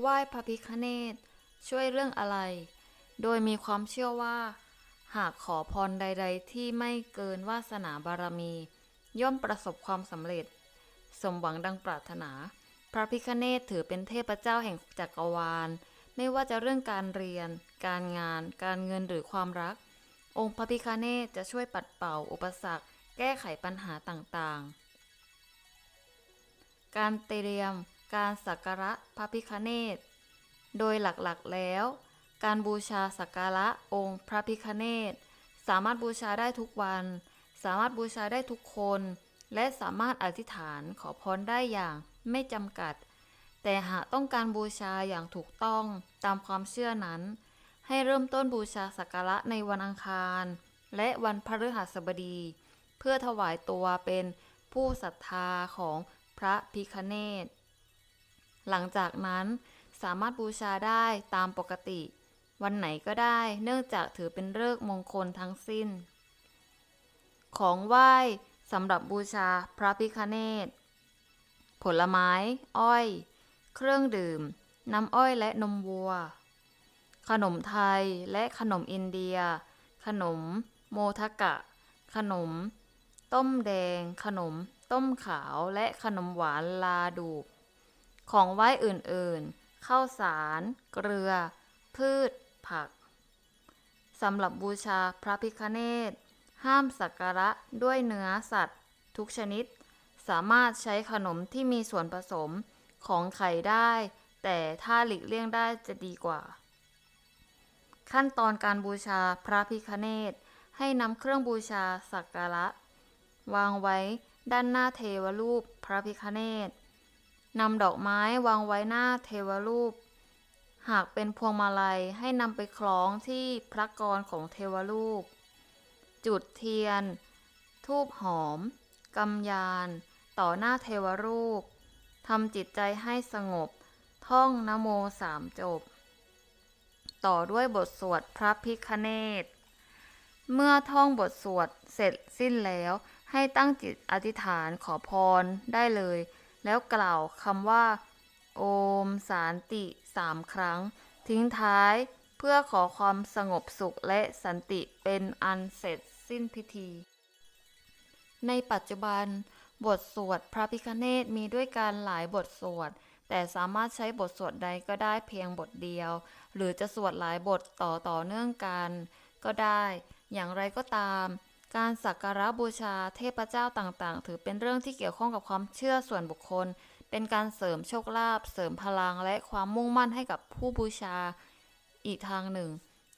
ไหว้พระพิฆเนศช่วยเรื่องอะไร โดยมีความเชื่อว่า หากขอพรใด ๆ ที่ไม่เกินวาสนาบารมี ย่อมประสบความสำเร็จ สมหวังดังปรารถนา พระพิฆเนศถือเป็นเทพเจ้าแห่งจักรวาล ไม่ว่าจะเรื่องการเรียน การงาน การเงินหรือความรัก องค์พระพิฆเนศจะช่วยปัดเป่าอุปสรรค แก้ไขปัญหาต่างๆ การเตรียม การสักการะพระพิฆเนศโดยหลักๆแล้ว การบูชาสักการะองค์พระพิฆเนศสามารถบูชาได้ทุกวัน สามารถบูชาได้ทุกคน และสามารถอธิษฐานขอพรได้อย่างไม่จำกัด แต่หากต้องการบูชาอย่างถูกต้องตามความเชื่อนั้น ให้เริ่มต้นบูชาสักการะในวันอังคาร และวันพฤหัสบดี เพื่อถวายตัวเป็นผู้ศรัทธาของพระพิฆเนศ หลังจากนั้นสามารถบูชาได้ตามปกติ วันไหนก็ได้เนื่องจากถือเป็นฤกษ์มงคลทั้งสิ้น ของไหว้สำหรับบูชาพระพิฆเนศผลไม้ อ้อย เครื่องดื่ม น้ำอ้อยและนมวัว ขนมไทยและขนมอินเดีย ขนม โมทกะ ขนม ต้มแดง ขนม ต้มขาวและขนมหวานลาดูบ ของไหว้อื่นๆ ข้าวสาร เกลือ พืช ผัก สำหรับบูชาพระพิฆเนศห้ามสักการะด้วยเนื้อสัตว์ ทุกชนิด สามารถใช้ขนมที่มีส่วนผสมของไข่ได้ แต่ถ้าหลีกเลี่ยงได้จะดีกว่า ขั้นตอนการบูชาพระพิฆเนศให้นำเครื่องบูชาสักการะ วางไว้ด้านหน้าเทวรูปพระพิฆเนศ นำดอกไม้วางไว้หน้าเทวรูป หากเป็นพวงมาลัยให้นำไปคล้องที่พระกรของเทวรูป จุดเทียน ทูบหอมกำยาน ต่อหน้าเทวรูปทำจิตใจให้สงบ ท่องนโมสามจบ ต่อด้วยบทสวดพระพิคเนศเมื่อท่องบทสวดเสร็จสิ้นแล้ว ให้ตั้งจิตอธิษฐานขอพรได้เลย แล้วกล่าวคำว่า โอมสารติสามครั้ง ทิ้งท้ายเพื่อขอความสงบสุขและสันติเป็นอันเสร็จสิ้นพิธี ในปัจจุบัน บทสวดพระพิฆเนศมีด้วยกันหลายบทสวด แต่สามารถใช้บทสวดใดก็ได้เพียงบทเดียว หรือจะสวดหลายบทต่อต่อเนื่องกัน ก็ได้ อย่างไรก็ตาม การสักการะบูชาเทพเจ้าต่างๆ ถือเป็นเรื่องที่เกี่ยวข้องกับความเชื่อส่วนบุคคล เป็นการเสริมโชคลาภเสริมพลังและความมุ่งมั่นให้กับผู้บูชาอีกทางหนึ่ง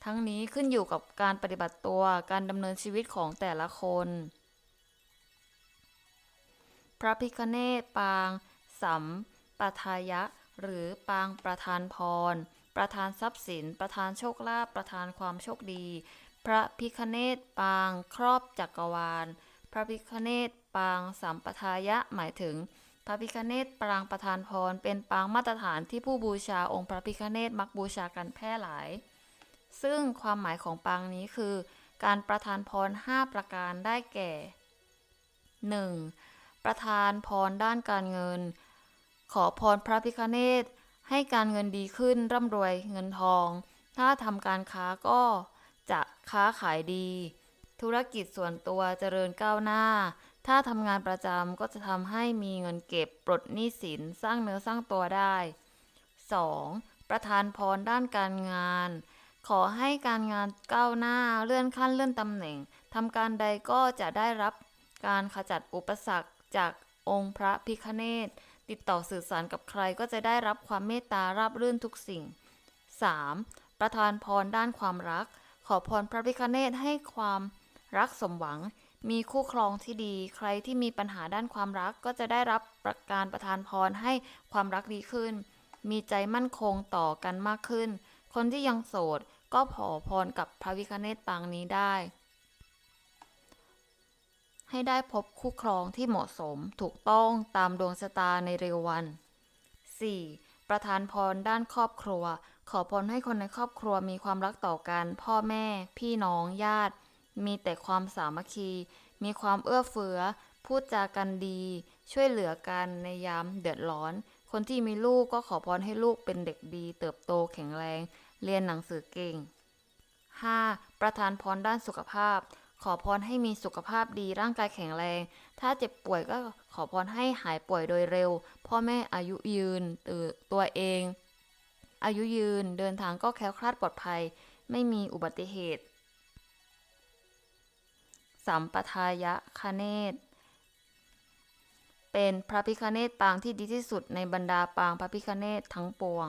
ทั้งนี้ขึ้นอยู่กับการปฏิบัติตัวการดำเนินชีวิตของแต่ละคน พระพิคเนศปาง สัมปทายะ หรือปางประธานพร ประธานทรัพย์สิน ประธานโชคลาภประธานความโชคดี พระพิคเนศปางครอบจักรวาล พระพิคเนศปางสัมปทายะหมายถึง พระพิคเนศปางประธานพร เป็นปางมาตรฐานที่ผู้บูชาองค์พระพิคเนศมักบูชากันแพร่หลาย ซึ่งความหมายของปางนี้คือ การประทานพร 5 ประการได้แก่ 1. ประทานพรด้านการเงิน ขอพรพระพิคเนศ ให้การเงินดีขึ้นร่ำรวยเงินทอง ถ้าทำการค้าก็จะค้าขายดี ธุรกิจส่วนตัวเจริญก้าวหน้า ถ้าทำงานประจำก็จะทำให้มีเงินเก็บปลดหนี้สินสร้างเนื้อสร้างตัวได้ 2. ประทานพรด้านการงาน ขอให้การงานก้าวหน้าเลื่อนขั้นเลื่อนตำแหน่งทำการใดก็จะได้รับการขจัดอุปสรรคจากองค์พระพิฆเนศ ติดต่อสื่อสารกับใครก็จะได้รับความเมตตาราบรื่นทุกสิ่ง 3. ประทานพรด้านความรัก ขอพรพระพิฆเนศให้ความรักสมหวัง มีคู่ครองที่ดี ใครที่มีปัญหาด้านความรักก็จะได้รับประการประทานพรให้ความรักดีขึ้น มีใจมั่นคงต่อกันมากขึ้น คนที่ยังโสดก็ขอพรกับพระพิฆเนศปางนี้ได้ ให้ได้พบคู่ครองที่เหมาะสมถูกต้องตามดวงชะตาในเร็ววัน 4. ประทานพรด้านครอบครัว ขอพรให้คนในครอบครัวมีความรักต่อกัน พ่อแม่ พี่น้องญาติ มีแต่ความสามัคคี มีความเอื้อเฟื้อ พูดจากันดี ช่วยเหลือกันในยามเดือดร้อน คนที่มีลูกก็ขอพรให้ลูกเป็นเด็กดี เติบโตแข็งแรง เรียนหนังสือเก่ง 5. ประทานพรด้านสุขภาพ ขอพรให้มีสุขภาพดีร่างกายแข็งแรง ถ้าเจ็บป่วยก็ขอพรให้หายป่วยโดยเร็ว พ่อแม่อายุยืนตือตัวเอง อายุยืนเดินทางก็แคล้วคลาดปลอดภัย ไม่มีอุบัติเหตุ สัมปทายะคเนศเป็นพระพิคเนตปางที่ดีที่สุดในบรรดาปางพระพิคเนตทั้งปวง